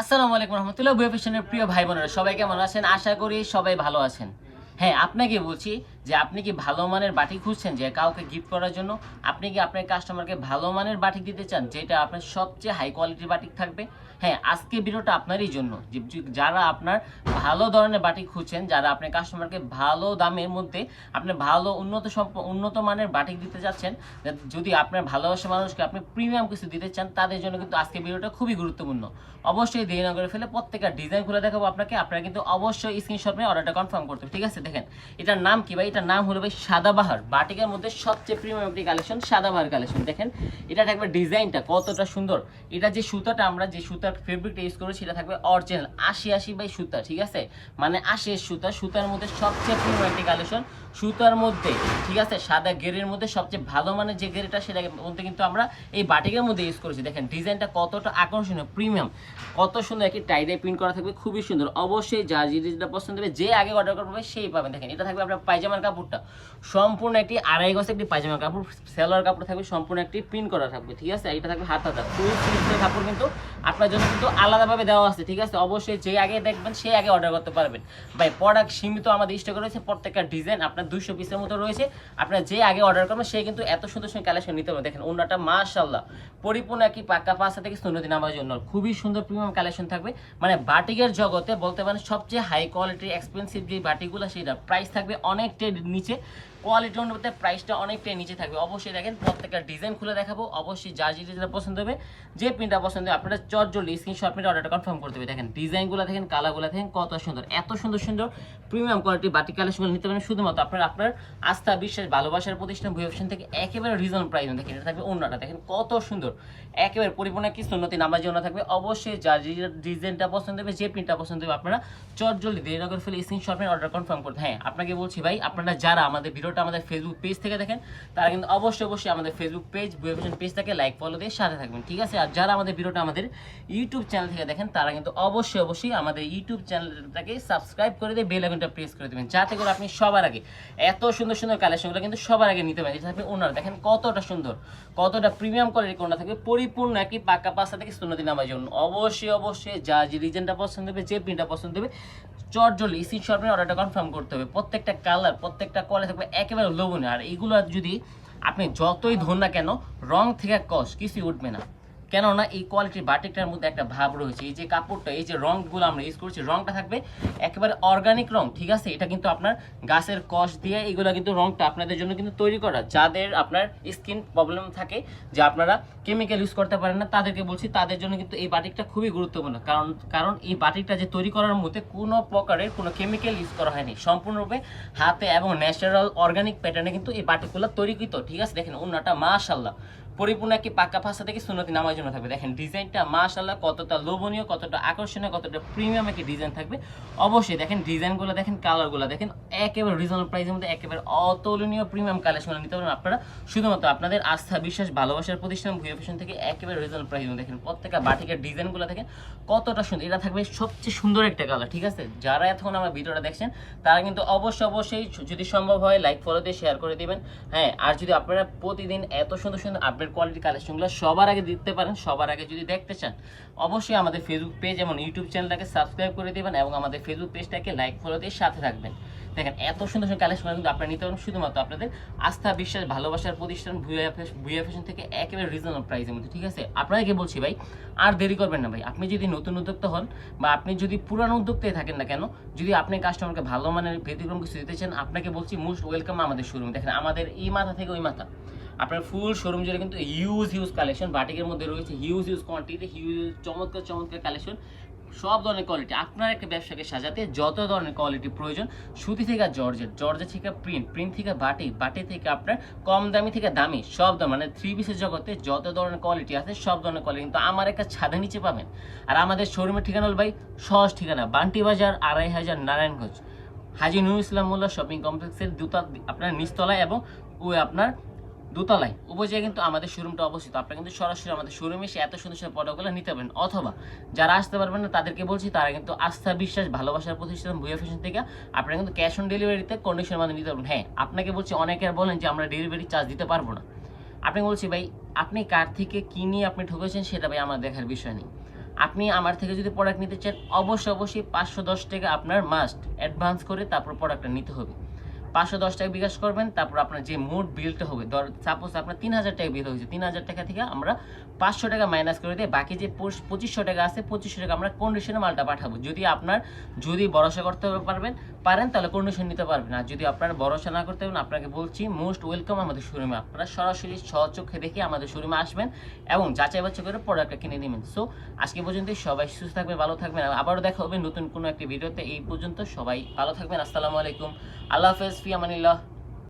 আসসালামু আলাইকুম রহমতুল্লাহ বইয়ের প্রিয় ভাই বোনেরা সবাই কেমন আছেন? আশা করি সবাই ভালো আছেন। হ্যাঁ আপনাকে বলছি যে আপনি কি ভালো মানের বাটি খুঁজছেন যে কাউকে গিফট করার জন্য? আপনি কি আপনার কাস্টমারকে ভালো মানের বাটি দিতে চান, যেটা আপনার সবচেয়ে হাই কোয়ালিটির বাটি থাকবে? হ্যাঁ আজকে ভিডিওটা আপনারই জন্য। যারা আপনার ভালো ধরনের বাটি খুঁজছেন, যারা আপনার কাস্টমারকে ভালো দামের মধ্যে আপনি ভালো উন্নত উন্নত মানের বাটি দিতে যাচ্ছেন যা- যদি আপনার ভালোবাসা মানুষকে আপনি প্রিমিয়াম কিছু দিতে চান, তাদের জন্য কিন্তু আজকে ভিডিওটা খুবই গুরুত্বপূর্ণ। অবশ্যই দেরি না করে ফেলে প্রত্যেকটা ডিজাইন খুলে দেখাবো আপনাকে, আপনারা কিন্তু অবশ্যই স্ক্রিনশট নিয়ে অর্ডারটা কনফার্ম করতে ঠিক আছে? দেখেন, এটার নাম কি ভাই? এটার নাম হলো ভাই সাদাবাহার। বাটিকের মধ্যে সবচেয়ে প্রিমিয়াম একটি কালেকশন সাদাবাহার কালেকশন দেখেন, এটা থাকবে ডিজাইনটা কতটা সুন্দর। এটা যে সুতাটা আমরা যে সুতার ফেব্রিকটা ইউজ করি, সেটা থাকবে অরিজিনাল আশি আশি বাই সুতা, ঠিক আছে? মানে আশি সুতা, সুতার মধ্যে সবচেয়ে প্রিমিয়াম একটি কালেকশন সুতার মধ্যে, ঠিক আছে? সাদা গেরের মধ্যে সবচেয়ে ভালো মানের যে গেরেটা, সেটার মধ্যে কিন্তু আমরা এই বাটিকের মধ্যে ইউজ করেছি। দেখেন, ডিজাইনটা কতটা আকর্ষণীয় প্রিমিয়াম কত সুন্দর একটি টাইডাই প্রিন্ট করা থাকবে, খুবই সুন্দর। অবশ্যই যা যেটা পছন্দ হবে, যে আগে অর্ডার করবে, সেই পাবেন দেখেন, এটা থাকবে আপনার পায়জামার কাপড়টা। সম্পূর্ণ একটি আড়াই গজ একটি পায়জামা কাপড়, সেলোয়ার কাপড় থাকবে, সম্পূর্ণ একটি প্রিন্ট করা থাকবে, ঠিক আছে? এটা থাকবে হাত হাতা কাপড় কিন্তু আপনার জন্য কিন্তু আলাদাভাবে দেওয়া আছে, ঠিক আছে? অবশ্যই যে আগে দেখবেন, সেই আগে অর্ডার করতে পারবেন। ভাই প্রোডাক্ট সীমিত আমাদের স্টকে রয়েছে, প্রত্যেকটা ডিজাইন আপনার দুইশো পিসের মতো রয়েছে। আপনার যে আগে অর্ডার করবেন সে কিন্তু এত সুন্দর সুন্দর কালেকশন নিতে পারবে দেখেন অন্যটা মাশাল্লাহ পরিপূর্ণ একটি পাক্কা পাশা থেকে শূন্য দিন আমার জন্য। খুবই সুন্দর প্রিমিয়াম কালেকশন থাকবে। মানে বাটিকের জগতে বলতে পারেন, সবচেয়ে হাই কোয়ালিটির এক্সপেন্সিভ যে বাটিগুলো সেটা প্রাইস থাকবে অনেকটাই নিচে। কোয়ালিটি অনুপাতে প্রাইসটা অনেকটাই নিচে থাকবে। অবশ্যই দেখেন প্রত্যেকটা ডিজাইন খুলে দেখাবো। অবশ্যই যা যেটা পছন্দ হবে, যে প্রিন্টটা পছন্দ হবে, আপনারা চট জলদি স্ক্রিনশট প্রিন্ট অর্ডারটা কনফার্ম করতে হবে দেখেন ডিজাইনগুলো দেখেন কালারগুলো দেখেন, কত সুন্দর, এত সুন্দর সুন্দর প্রিমিয়াম কোয়ালিটি বাটি কালেকশনগুলো নিতে পারেন শুধুমাত্র আপনার আপনার আস্থা, বিশ্বাস, ভালোবাসার প্রতিষ্ঠান ভুই অপশন থেকে একেবারে রিজন প্রাইস দেখেন এটা থাকবে অন্যটা। দেখেন কত সুন্দর, একেবারে পরিপূর্ণ একটি সুন্নতি নামার জন্য থাকবে। অবশ্যই যা ডিজাইনটা পছন্দ হবে, যে প্রিন্টটা পছন্দ হবে, আপনারা চট জলদি দেরি না করে ফেলে স্ক্রিনশট প্রিন্ট অর্ডার কনফার্ম করতে হ্যাঁ আপনাকে বলছি ভাই, আপনারা যারা আমাদের ভিডিওটা আমাদের ফেসবুক পেজ থেকে দেখেন, তারা কিন্তু অবশ্যই অবশ্যই আমাদের ফেসবুক পেজ অপশন পেজটাকে লাইক ফলো দিয়ে সাথে থাকবেন, ঠিক আছে? আর যারা আমাদের ভিডিওটা আমাদের ইউটিউব চ্যানেল থেকে দেখেন, তারা কিন্তু অবশ্যই অবশ্যই আমাদের ইউটিউব চ্যানেলটাকে সাবস্ক্রাইব করে দিয়ে বেল আইকনটা প্রেস করে দেবেন, যাতে করে আপনি সবার আগে এত সুন্দর সুন্দর কালেকশনগুলো কিন্তু সবার আগে নিতে পারেন যেটা থাকবে ওনার দেখেন কতটা সুন্দর, কতটা প্রিমিয়াম কোয়ালিটি কোনটা থাকবে, পরিপূর্ণ একটি পাকা পাশা থেকে শূন্য দিন আমার জন্য অবশ্যই অবশ্যই যা যে ডিজাইনটা পছন্দ হবে, যে প্রিন্টটা পছন্দ হবে চট জল স্ক্রিন শট অর্ডারটা কনফার্ম করতে হবে। প্রত্যেকটা কালার প্রত্যেকটা কোয়ালিটি থাকবে একেবারে লোভনীয় আর এইগুলো যদি আপনি যতই ধরুন না কেন, রং থেকে কস কিছুই উঠবে না। কেননা এই কোয়ালিটির বাটিকটার মধ্যে একটা ভাব রয়েছে। এই যে কাপড়টা, এই যে রংগুলো আমরা ইউজ করছি, রংটা থাকবে একেবারে অর্গানিক রং, ঠিক আছে? এটা কিন্তু আপনার গাছের কষ দিয়ে এগুলো কিন্তু রংটা আপনাদের জন্য কিন্তু তৈরি করা। যাদের আপনার স্কিন প্রবলেম থাকে, যে আপনারা কেমিক্যাল ইউজ করতে পারেন না, তাদেরকে বলছি, তাদের জন্য কিন্তু এই বাটিকটা খুবই গুরুত্বপূর্ণ। কারণ কারণ এই বাটিকটা যে তৈরি করার মধ্যে কোনো প্রকারের কোনো কেমিক্যাল ইউজ করা হয়নি। সম্পূর্ণরূপে হাতে এবং ন্যাচারাল অর্গানিক প্যাটার্নে কিন্তু এই বাটিকগুলো তৈরিকৃত, ঠিক আছে? দেখেন অন্যটা মাশাল্লাহ পরিপূর্ণ একটি পাক্কা ভাষা থেকে সুন্নতি নামার জন্য থাকবে। দেখেন, ডিজাইনটা মাশাল্লাহ কতটা লোভনীয়, কতটা আকর্ষণীয়, কতটা প্রিমিয়াম একটি ডিজাইন থাকবে। অবশ্যই দেখেন, ডিজাইনগুলো দেখেন, কালারগুলো দেখেন, একেবারে রিজনেবল প্রাইসের মধ্যে একেবারে অতুলনীয় প্রিমিয়াম কালেকশন নিতে পারেন আপনারা। শুধুমাত্র আপনাদের আস্থা, বিশ্বাস, ভালোবাসার প্রতিষ্ঠান ভুয়া ফ্যাশন থেকে একেবারে রিজনেবল প্রাইস দেখেন, প্রত্যেকটা বাটিকের ডিজাইনগুলো দেখেন, কতটা সুন্দর। এটা থাকবে সবচেয়ে সুন্দর একটা কালার ঠিক আছে? যারা এখন আমার ভিডিওটা দেখছেন, তারা কিন্তু অবশ্যই অবশ্যই যদি সম্ভব হয় লাইক ফলো দিয়ে শেয়ার করে দিবেন। হ্যাঁ আর যদি আপনারা প্রতিদিন এত সুন্দর সুন্দর আপডেট কোয়ালিটি কালেকশনগুলো সবার আগে দিতে পারেন, সবার আগে যদি দেখতে চান, অবশ্যই আমাদের ফেসবুক পেজ এবং ইউটিউব চ্যানেলটাকে সাবস্ক্রাইব করে দিবেন এবং আমাদের ফেসবুক পেজটাকে লাইক ফলো দিয়ে সাথে থাকবেন। দেখেন, এত সুন্দর সুন্দর কালেকশন কিন্তু আপনারা নিতে পারেন শুধুমাত্র আপনাদের আস্থা, বিশ্বাস, ভালোবাসার প্রতিষ্ঠান, ভুয়া ফ্যাশন থেকে একেবারে রিজনেবল প্রাইসের মধ্যে, ঠিক আছে? আপনাকে বলছি ভাই? আর দেরি করবেন না ভাই, আপনি যদি নতুন উদ্যোক্তা হন বা আপনি যদি পুরানো উদ্যোক্তাই থাকেন না কেন, যদি আপনি কাস্টমারকে ভালো মানের ব্যতিক্রম কিছু দিতে চান, আপনাকে বলছি মোস্ট ওয়েলকাম আমাদের শোরুম দেখেন, আমাদের এই মাথা থেকে ওই মাথা। আপনার ফুল শোরুম জুড়ে কিন্তু হিউজ হিউজ কালেকশন বাটিকের মধ্যে রয়েছে হিউজ হিউজ কোয়ান্টিটি হিউজ চমৎকার চমৎকার কালেকশন সব ধরনের কোয়ালিটি আপনার একটা ব্যবসাকে সাজাতে যত ধরনের কোয়ালিটি প্রয়োজন, সুতি থেকে জর্জেট জর্জেট থেকে প্রিন্ট প্রিন্ট থেকে বাটি বাটি থেকে আপনার কম দামি থেকে দামি, সব ধরনের মানে থ্রি পিসের জগতে যত ধরনের কোয়ালিটি আছে, সব ধরনের কোয়ালিটি কিন্তু আমার একটা ছাদের নিচে পাবেন। আর আমাদের শোরুমের ঠিকানা হল ভাই সহজ ঠিকানা, বান্টি বাজার, আড়াই হাজার নারায়ণগঞ্জ। হাজি নুর ইসলাম মোল্লা শপিং কমপ্লেক্সের দুটা আপনার নিচতলায় এবং ওই আপনার দোতলায়। উপজেলায় কিন্তু আমাদের শোরুমটা অবস্থিত। আপনারা কিন্তু সরাসরি আমাদের শোরুমে এসে এত সুন্দর সুন্দর প্রোডাক্টগুলো নিতে পারেন। অথবা যারা আসতে পারবেন না, তাদেরকে বলছি, তারা কিন্তু আস্থা, বিশ্বাস, ভালোবাসার প্রতিষ্ঠান ভুয়া ফ্যাশন থেকে আপনারা কিন্তু ক্যাশ অন ডেলিভারিতে কন্ডিশনের মাধ্যমে নিতে পারবেন। হ্যাঁ আপনাকে বলছি, অনেকে বলেন যে, আমরা ডেলিভারি চার্জ দিতে পারব না। আপনি বলছি, ভাই, আপনি কার থেকে কি নিয়ে আপনি ঠকেছেন সেটা ভাই আমার দেখার বিষয় নেই। আপনি আমার থেকে যদি প্রোডাক্ট নিতে চান, অবশ্যই অবশ্যই পাঁচশো দশ টাকা আপনার মাস্ট অ্যাডভান্স করে তারপর প্রোডাক্টটা নিতে হবে। পাঁচশো দশ টাকা বিকাশ করবেন, তারপর আপনার যে মোট বিলটা হবে, ধর সাপোজ আপনার তিন হাজার টাকা বিল হয়েছে, তিন হাজার টাকা থেকে আমরা পাঁচশো টাকা মাইনাস করে দিয়ে বাকি যে পঁচিশ- পঁচিশশো টাকা আছে, পঁচিশশো টাকা আমরা কন্ডিশনে মালটা পাঠাবো। যদি আপনার, যদি ভরসা করতে পারবেন, পারেন, তাহলে কন্ডিশন নিতে পারবেন। আর যদি আপনার ভরসা না করতে পারেন আপনাকে বলছি মোস্ট ওয়েলকাম আমাদের শোরুমে আপনারা সরাসরি সচক্ষে দেখে আমাদের শোরুমে আসবেন এবং যাচাই বাছাই করে প্রোডাক্টটা কিনে নেবেন। সো আজকে পর্যন্ত সবাই সুস্থ থাকবেন, ভালো থাকবেন। আবারও দেখা হবে নতুন কোনো একটি ভিডিওতে। এই পর্যন্ত সবাই ভালো থাকবেন। আসসালামু আলাইকুম। আল্লাহ হাফেজ। Sofia Manila.